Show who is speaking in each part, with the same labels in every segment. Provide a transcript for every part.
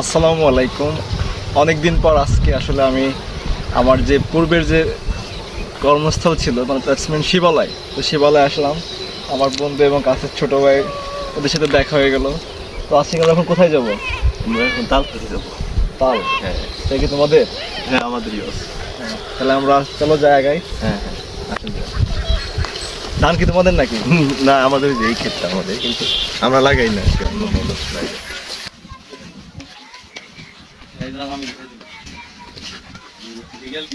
Speaker 1: আসসালামু আলাইকুম। অনেক দিন পর আজকে আসলে আমি আমার যে পূর্বের যে কর্মস্থল ছিল মানে ব্যাটসম্যান শিবালয়। তো শিবালয় আসলাম। আমার বন্ধু এবং কাছের ছোটো ভাই ওদের সাথে দেখা হয়ে গেল। তো আজকে এখন কোথায় যাব?
Speaker 2: আমরা এখন তাল খেতে যাব।
Speaker 1: তাল?
Speaker 2: হ্যাঁ।
Speaker 1: তাই কি তোমাদের?
Speaker 2: হ্যাঁ আমাদেরই
Speaker 1: হ্যাঁ তাহলে আমরা চলো জায়গায়
Speaker 2: হ্যাঁ হ্যাঁ
Speaker 1: ধান কি তোমাদের নাকি?
Speaker 2: না আমাদের এই ক্ষেতটা আমাদের কিন্তু আমরা লাগাই না আজকে অন্য অন্য লোক লাগায়।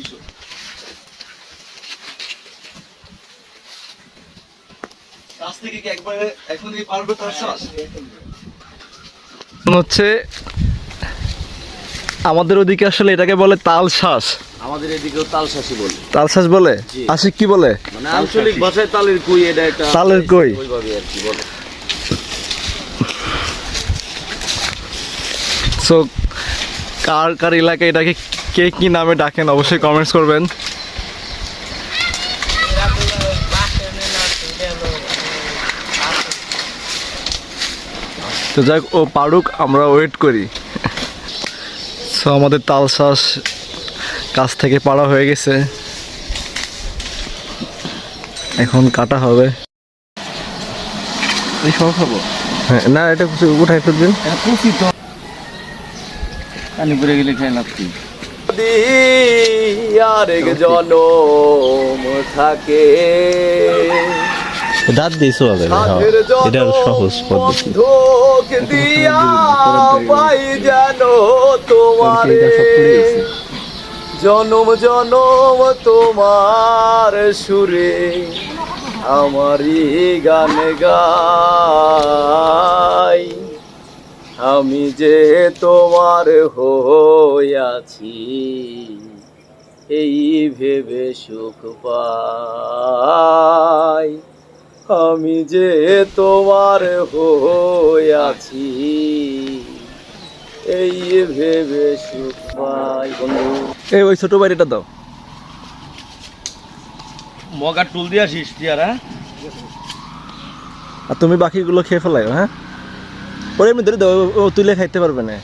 Speaker 1: কাছ? থেকে কি একবারে এখনই পারবে তার শ্বাস? হচ্ছে আমাদের ওদিকে আসলে এটাকে বলে তাল শ্বাস।
Speaker 3: আমাদের এদিকেও তাল শাসি বলে।
Speaker 1: তাল শ্বাস বলে। আশিক কি বলে?
Speaker 3: মানে আঞ্চলিক ভাষায় তালের কুই এটা একটা
Speaker 1: তালের কুই।
Speaker 3: ওইভাবে আর কি বলে।
Speaker 1: সো কার কার এলাকায় এটাকে কে কি নামে ডাকেন অবশ্যই কমেন্টস করবেন। তো যাক ও পারুক আমরা ওয়েট করি। সো আমাদের তাল শ্বাস কাছ থেকে পাড়া হয়ে গেছে। এখন কাটা হবে।
Speaker 2: খাব?
Speaker 1: হ্যাঁ না এটা কিছু উঠাই ফেলবেন
Speaker 3: পানি পড়ে গেলে খাই লাভ কি?
Speaker 1: আরেক জনম থাকে।
Speaker 2: দাঁত দিয়েছ হবে এটা সহজ পদ্ধতি।
Speaker 1: দিয়া পাই যেন তোমার। জনম জনম তোমার সুরে আমারই গান গাই। আমি যে তোমার হইয়াছি এই ভেবে সুখ পাই। আমি যে তোমার হইয়াছি এই ভেবে সুখ পাই। বন্ধু এই ওই ছোট বাড়িটা দাও।
Speaker 3: মগা টুল দিয়া আসিস টিয়ারা
Speaker 1: আর তুমি বাকিগুলো খেয়ে ফেলাইও হ্যাঁ? এমনি ধরে ও তুলে খাইতে পারবে না।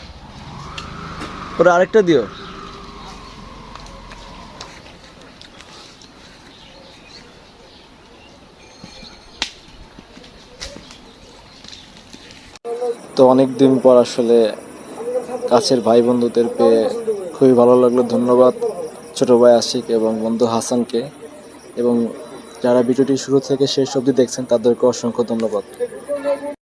Speaker 1: ওরা আরেকটা দিও। তো অনেক দিন পর আসলে কাছের ভাই বন্ধুদের পেয়ে খুবই ভালো লাগল। ধন্যবাদ ছোট ভাই আশিক এবং বন্ধু হাসানকে। এবং যারা ভিডিওটি শুরু থেকে শেষ অবধি দেখছেন, তাদেরকে অসংখ্য ধন্যবাদ।